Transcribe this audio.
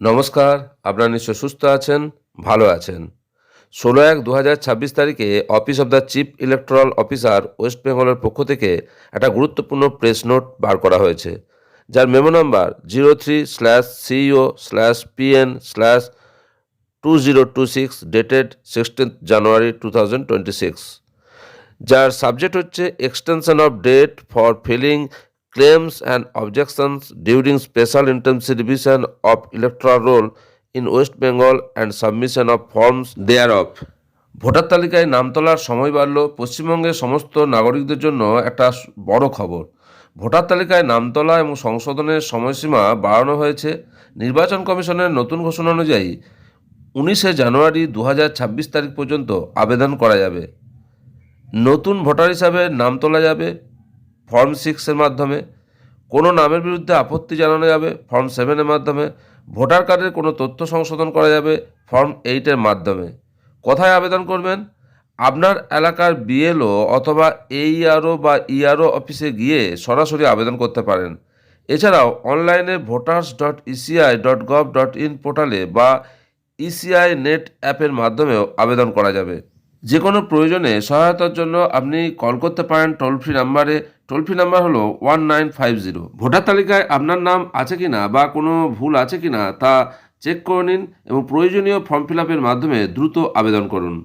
নমস্কার, আপনারা নিশ্চয় সুস্থ আছেন, ভালো আছেন। ষোলো এক দু ছাব্বিশ তারিখে office of the chief electoral officer west বেঙ্গলের পক্ষ থেকে একটা গুরুত্বপূর্ণ প্রেস নোট বার করা হয়েছে। যার memo number zero three slash CEO slash PN slash two zero two six dated sixteenth January two thousand twenty six. যার সাবজেক্ট হচ্ছে extension of date for filling and objections during special intensive revision of electoral roll in west Bengal and submission of forms thereof voter নাম তোলার সময় বাড়ল। পশ্চিমবঙ্গের সমস্ত নাগরিকদের জন্য একটা বড় খবর। ভোটার তালিকায় নাম তোলা এবং সংশোধনের সময়সীমা বাড়ানো হয়েছে। নির্বাচন কমিশনের নতুন ঘোষণা অনুযায়ী উনিশে জানুয়ারি দু হাজার ছাব্বিশ তারিখ পর্যন্ত আবেদন করা যাবে। নতুন ভোটার হিসাবে নাম তোলা যাবে। ফর্ম সিক্সের মাধ্যমে, কোনো নামের বিরুদ্ধে আপত্তি জানানো যাবে। ফর্ম সেভেনের মাধ্যমে, ভোটার কার্ডের কোনো তথ্য সংশোধন করা যাবে ফর্ম এইটের মাধ্যমে। কোথায় আবেদন করবেন? আপনার এলাকার বিএলও অথবা এইআরও বা ইআরও অফিসে গিয়ে সরাসরি আবেদন করতে পারেন। এছাড়াও অনলাইনে voters dot ECI dot gov dot in পোর্টালে বা ইসিআই নেট অ্যাপের মাধ্যমেও আবেদন করা যাবে। যে কোনো প্রয়োজনে সহায়তার জন্য আপনি কল করতে পারেন টোল ফ্রি নাম্বারে টোল ফ্রি নাম্বার হলো one nine five zero voter তালিকায় আপনার নাম আছে কি না বা কোনো ভুল আছে কি না তা চেক করে নিন এবং প্রয়োজনীয় ফর্ম ফিল আপের মাধ্যমে দ্রুত আবেদন করুন।